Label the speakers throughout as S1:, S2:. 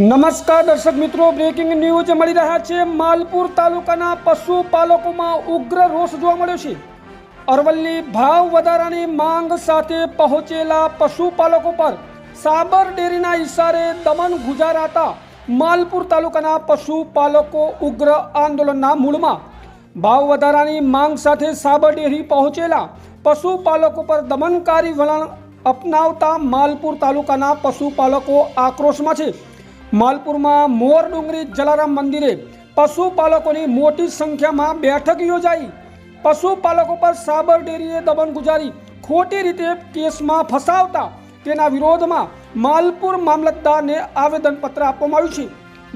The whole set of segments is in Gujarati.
S1: નમસ્કાર દર્શક મિત્રો બ્રેકિંગ ન્યૂઝ મળી રહ્યા છે. માલપુર તાલુકાના પશુપાલકોમાં ઉગ્ર રોષ જોવા મળ્યો છે. અરવલ્લી ભાવ વધારાની માંગ સાથે પહોંચેલા પશુપાલકો પર સાબર ડેરીના ઇશારે દમન ગુજારાતા માલપુર તાલુકાના પશુપાલકો ઉગ્ર આંદોલનના મૂળમાં ભાવ વધારાની માંગ સાથે સાબર ડેરી પહોંચેલા પશુપાલકો પર દમનકારી વલણ અપનાવતા માલપુર તાલુકાના પશુપાલકો આક્રોશમાં છે. માલપુરમાં મોર ડુંગરી જલારામ મંદિરે પશુપાલકોની મોટી સંખ્યામાં બેઠક યોજાઈ. પશુપાલકો પર સાબર ડેરીએ દમન ગુજારી ખોટી રીતે કેસમાં ફસાવતા તેના વિરોધમાં માલપુર મામલતદારને આવેદનપત્ર આપવામાં આવ્યું છે.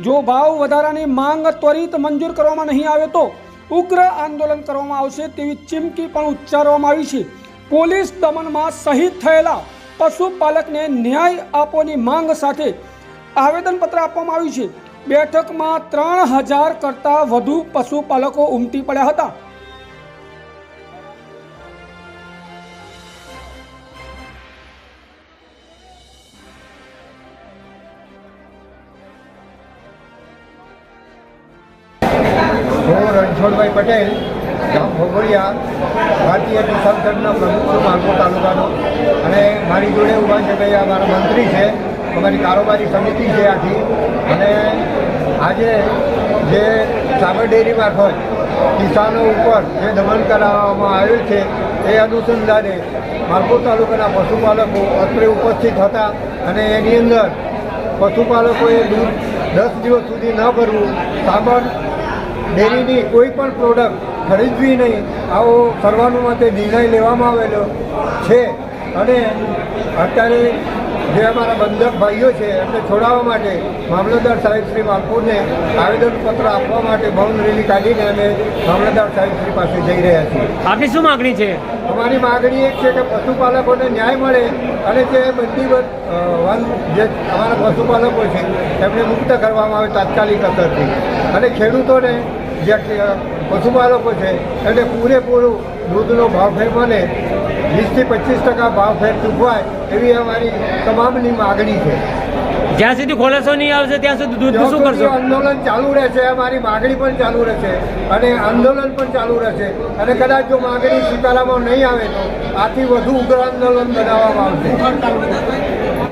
S1: જો ભાવ વધારાની માંગ ત્વરિત મંજૂર કરવામાં નહીં આવે તો ઉગ્ર આંદોલન કરવામાં આવશે તેવી ચીમકી પણ ઉચ્ચારવામાં આવી છે. પોલીસ દમનમાં શહીદ થયેલા પશુપાલકને ન્યાય આપવાની માંગ સાથે આવેદનપત્ર આપવામાં આવ્યું છે. બેઠકમાં ત્રણ હજાર કરતાં વધુ પશુપાલકો ઉમટી પડ્યા હતા.
S2: રણછોડભાઈ પટેલ, ગામ ભોગોળિયા ભારતીય કિસાન સંઘના પ્રમુખ માલપુર તાલુકાનો. અને મારી જોડે ઊભા છે ભાઈ અમારા મંત્રી છે. અમારી કારોબારી સમિતિ છે આખી. અને આજે જે સાબર ડેરી મારફત કિસાનો ઉપર જે દમન કરાવવામાં આવ્યું છે, એ અનુસંધાને માલપુર તાલુકાના પશુપાલકો અત્રે ઉપસ્થિત હતા અને એની અંદર પશુપાલકોએ દૂધ દસ દિવસ સુધી ન ભરવું, સાબર ડેરીની કોઈ પણ પ્રોડક્ટ ખરીદવી નહીં, આવો કરવાનું માટે નિર્ણય લેવામાં આવેલો છે. અને અત્યારે જે અમારા બંધક ભાઈઓ છે એમને છોડાવવા માટે મામલતદાર સાહેબ શ્રી માલપુરને આવેદનપત્ર આપવા માટે મૌન રેલી કાઢીને અમે મામલતદાર સાહેબ શ્રી પાસે જઈ રહ્યા છીએ.
S3: આપની શું માગણી છે?
S2: અમારી માગણી એક છે કે પશુપાલકોને ન્યાય મળે અને જે વન જે અમારા પશુપાલકો છે એમને મુક્ત કરવામાં આવે તાત્કાલિક અસરથી. અને ખેડૂતોને જે પશુપાલકો છે એમને પૂરેપૂરું દૂધનો ભાવફેર બને વીસથી પચીસ ટકા ભાવફેર ચૂકવાય એવી અમારી તમામની માગણી છે.
S3: જ્યાં સુધી ખોલાસો નહીં આવશે ત્યાં સુધી દૂધ શું કરશો?
S2: આંદોલન ચાલુ રહેશે અમારી માગણી પણ ચાલુ રહેશે અને આંદોલન પણ ચાલુ રહેશે. અને કદાચ જો માગણી સ્વીકારવામાં નહીં આવે તો આથી વધુ ઉગ્ર આંદોલન બનાવવામાં આવશે.